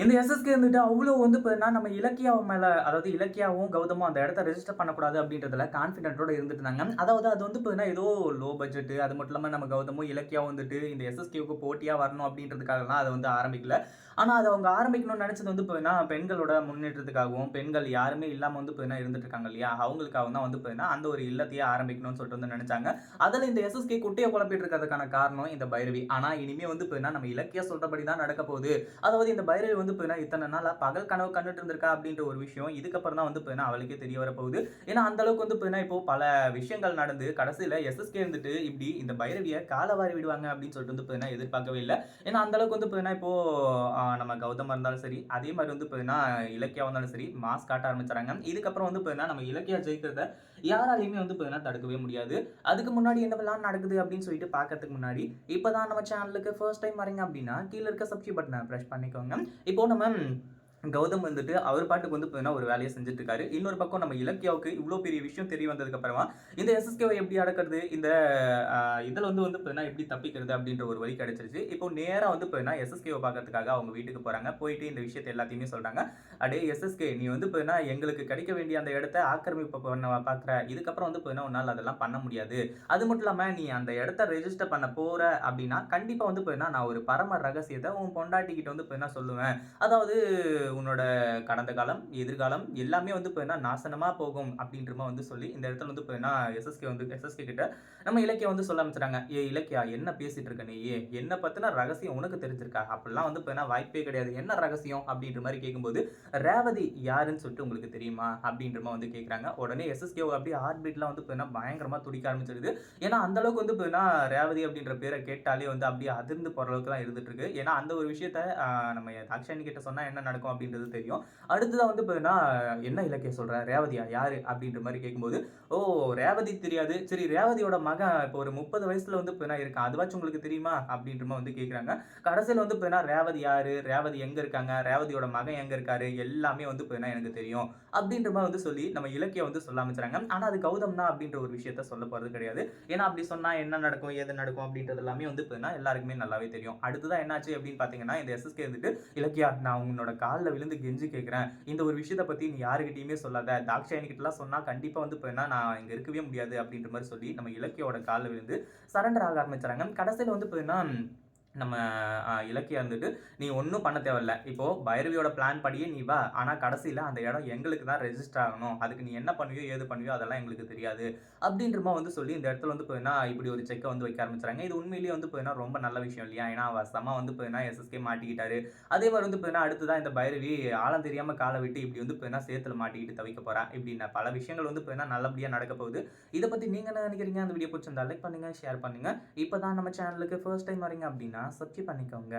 இந்த எஸ்எஸ்கே இருந்துட்டு அவ்வளோ வந்து பார்த்தீங்கன்னா நம்ம இலக்கியாவும் மேலே அதாவது இலக்கியாவும் கௌதமும் அந்த இடத்த ரெஜிஸ்டர் பண்ணக்கூடாது அப்படின்றதுல கான்ஃபிடென்ட்டோட இருந்துட்டு இருந்தாங்க. அதாவது அது வந்து பார்த்தீங்கன்னா ஏதோ லோ பட்ஜெட்டு அது மட்டும் இல்லாமல் நம்ம கௌதமும் இலக்கியாவும் வந்துட்டு இந்த எஸ்எஸ்கேவுக்கு போட்டியாக வரணும் அப்படின்றதுக்காகலாம் அதை வந்து ஆரம்பிக்கல. ஆனால் அதை அவங்க ஆரம்பிக்கணும்னு நினச்சது வந்து பார்த்தீங்கன்னா பெண்களோட முன்னேற்றத்துக்காகவும் பெண்கள் யாருமே இல்லாமல் வந்து பார்த்தீங்கன்னா இருந்துட்டு இருக்காங்க இல்லையா? அவங்களுக்காக தான் வந்து பார்த்தீங்கன்னா அந்த ஒரு இல்லத்தையே ஆரம்பிக்கணும்னு சொல்லிட்டு வந்து நினச்சாங்க. அதில் இந்த எஸ்எஸ்கே குட்டையை குழப்பிட்டு இருக்கிறதுக்கான காரணம் இந்த பைரவி. ஆனால் இனிமே வந்து பார்த்தீங்கன்னா நம்ம இலக்கிய சொல்கிறபடி தான் நடக்க போகுது. அதாவது இந்த பைரவி வந்து பார்த்தீங்கன்னா இத்தனை நாளா பகல் கனவு கண்டுட்டு இருந்திருக்கா அப்படின்ற ஒரு விஷயம். இதுக்கப்புறம் தான் வந்து பார்த்தீங்கன்னா அவளுக்கே தெரிய வர போகுது ஏன்னா அந்த அளவுக்கு வந்து பார்த்தீங்கன்னா இப்போ பல விஷயங்கள் நடந்து கடைசியில் எஸ்எஸ்கே இருந்துட்டு இப்படி இந்த பைரவியை காலவாரி விடுவாங்க அப்படின்னு சொல்லிட்டு வந்து பார்த்தீங்கன்னா எதிர்பார்க்கவே இல்லை. ஏன்னா அந்த அளவுக்கு வந்து பார்த்தீங்கன்னா இப்போ நம்ம கௌதமா இருந்தாலும் சரி அதே மாதிரி வந்து பார்த்தீங்கன்னா இலக்கியா இருந்தாலும் சரி மாஸ் காட்ட ஆரம்பிச்சாங்க. இதுக்கப்புறம் வந்து பார்த்தீங்கன்னா நம்ம இலக்கியா ஜெயிக்கிறத யாராலையுமே வந்து பார்த்தீங்கன்னா தடுக்கவே முடியாது. அதுக்கு முன்னாடி என்னவெல்லாம் நடக்குது அப்படின்னு சொல்லிட்டு பார்க்கறதுக்கு முன்னாடி இப்போதான் நம்ம சேனலுக்கு ஃபர்ஸ்ட் டைம் வரீங்க அப்படின்னா கீழே இருக்க சப்ஸ்கிரைப் பட்டனை ப்ரெஸ் பண்ணிக்கோங்க. இப்போ நம்ம கௌதம் வந்துட்டு அவர் பாட்டுக்கு வந்து பார்த்தீங்கன்னா ஒரு வேலையை செஞ்சுட்டு இருக்காரு இன்னொரு பக்கம் நம்ம இலக்கியாவுக்கு இவ்வளோ பெரிய விஷயம் தெரிய வந்ததுக்கு அப்புறமா இந்த எஸ்எஸ்கேவை எப்படி அடக்கிறது இந்த இதில் வந்து வந்து பார்த்தீங்கன்னா எப்படி தப்பிக்கிறது அப்படின்ற ஒரு வழி கிடைச்சிருச்சு. இப்போ நேராக வந்து பார்த்தீங்கன்னா எஸ்எஸ்கேவை பார்க்கறதுக்காக அவங்க வீட்டுக்கு போகிறாங்க போயிட்டு இந்த விஷயத்தை எல்லாத்தையுமே சொல்கிறாங்க அடே எஸ்எஸ்கே நீ வந்து பார்த்தீங்கன்னா எங்களுக்கு கிடைக்க வேண்டிய அந்த இடத்த ஆக்கிரமிப்பு பண்ண பார்க்குற. இதுக்கப்புறம் வந்து பார்த்தீங்கன்னா உன்னால் அதெல்லாம் பண்ண முடியாது. அது மட்டும் இல்லாமல் நீ அந்த இடத்த ரெஜிஸ்டர் பண்ண போகிற அப்படின்னா கண்டிப்பாக வந்து பார்த்தீங்கன்னா நான் ஒரு பரம ரகசியத்தை உன் பொண்டாட்டிக்கிட்ட வந்து பார்த்தீங்கன்னா சொல்லுவேன். அதாவது உன்னோட கடந்த காலம் எதிர்காலம் எல்லாமே வந்து இப்போ என்ன நாசனமாக போகும் அப்படின்றமா வந்து சொல்லி இந்த இடத்துல வந்து இப்போ என்ன எஸ்எஸ்கே வந்து எஸ்எஸ்கே கிட்ட நம்ம இலக்கியம் வந்து சொல்ல ஆரம்பிச்சிட்டாங்க ஏ இலக்கியா என்ன பேசிட்டு இருக்க நீ? என்ன பற்றினா ரகசியம் உனக்கு தெரிஞ்சிருக்கா? அப்படிலாம் வந்து இப்போ என்ன வாய்ப்பே கிடையாது. என்ன ரகசியம் அப்படின்ற மாதிரி கேட்கும்போது ரேவதி யாருன்னு சொல்லிட்டு உங்களுக்கு தெரியுமா? அப்படின்றமா வந்து கேட்குறாங்க உடனே எஸ்எஸ்கே அப்படியே ஹார்ட் பீட்லாம் வந்து என்ன பயங்கரமாக துடிக்க ஆரம்பிச்சிருது ஏன்னா அந்த அளவுக்கு வந்து என்ன ரேவதி அப்படின்ற பேரை கேட்டாலே வந்து அப்படியே அதிர்ந்து போகிற அளவுக்குலாம் இருந்துட்டு இருக்கு. ஏன்னா அந்த ஒரு விஷயத்த நம்ம தாக்ஷாயணி கிட்ட சொன்னால் என்ன நடக்கும் அப்படின்றது தெரியும். அடுத்ததான் வந்து பார்த்தீங்கன்னா என்ன இலக்கிய சொல்கிறேன் ரேவதியா? யார்? அப்படின்ற மாதிரி கேட்கும்போது ஓ ரேவதி தெரியாது. சரி ரேவதியோட மகன் இப்போ ஒரு முப்பது வயசில் வந்து பார்த்தீங்கன்னா இருக்கான் அதுவாச்சும் உங்களுக்கு தெரியுமா? அப்படின்ற மாதிரி வந்து கேட்குறாங்க கடைசியில் வந்து பார்த்தீங்கன்னா ரேவதி யார்? ரேவதி எங்கே இருக்காங்க? ரேவதியோட மகன் எங்கே இருக்காரு? எல்லாமே வந்து பார்த்தீங்கன்னா எனக்கு தெரியும். அப்படின்ற மாதிரி வந்து சொல்லி நம்ம இலக்கியம் வந்து சொல்ல ஆரம்பிச்சாங்க ஆனால் அது கௌதம்னா அப்படின்ற ஒரு விஷயத்த சொல்ல போகிறது கிடையாது. ஏன்னா அப்படி சொன்னால் என்ன நடக்கும்? எது நடக்கும்? அப்படின்றது எல்லாமே வந்து பார்த்தீங்கன்னா எல்லாருக்குமே நல்லாவே தெரியும். அடுத்ததான் என்னாச்சு அப்படின்னு பார்த்தீங்கன்னா இந்த எஸ்எஸ்கே வந்துட்டு இலக்கியா நான் உன்னோட காலில் விழுந்து கெஞ்சி கேட்குறேன் இந்த ஒரு விஷயத்தை பத்தி நீ யாருக்கிட்டையுமே சொல்லாத. தாக்ஷாயணி சொன்னால் சொன்னா கண்டிப்பா வந்து பார்த்தீங்கன்னா நான் இங்க இருக்கவே முடியாது அப்படின்ற மாதிரி சொல்லி நம்ம இலக்கியோட காலில் விழுந்து சரண்டர் ஆக ஆரம்பிச்சாங்க கடைசியில் வந்து பார்த்தீங்கன்னா நம்ம இலக்கியம் வந்துட்டு இருந்துட்டு நீ ஒன்றும் பண்ண தேவையில்ல. இப்போது பைரவியோட பிளான் படியே நீ வா. ஆனால் கடைசியில் அந்த இடம் எங்களுக்கு தான் ரெஜிஸ்டர் ஆகணும். அதுக்கு நீ என்ன பண்ணுவியோ ஏது பண்ணுவியோ அதெல்லாம் எங்களுக்கு தெரியாது. அப்படின்றமா வந்து சொல்லி இந்த இடத்துல வந்து போயின்னா இப்படி ஒரு செக்கை வந்து வைக்க ஆரம்பிச்சாங்க. இது உண்மையிலேயே வந்து போயின்னா ரொம்ப நல்ல விஷயம் இல்லையா? ஏன்னா வசமாக வந்து போயின்னா எஸ்எஸ்கே மாட்டிக்கிட்டாரு. அதே மாதிரி வந்து போயின்னா அடுத்ததான் இந்த பைரவி ஆழம் தெரியாமல் காலை விட்டு இப்படி வந்து போயின்னா சேத்துல மாட்டிக்கிட்டு தவிக்க போகிறேன் இப்படி பல விஷயங்கள் வந்து போயின்னா நல்லபடியாக நடக்க போகுது. இதை பற்றி நீங்கள் என்ன நினைக்கிறீங்க? அந்த வீடியோ பிடிச்சிருந்தா லைக் பண்ணுங்கள் ஷேர் பண்ணுங்க. இப்பதான் நம்ம சேனலுக்கு ஃபர்ஸ்ட் டைம் வரீங்க அப்படின்னா சப்ஸ்கிரைப் பண்ணிக்கோங்க.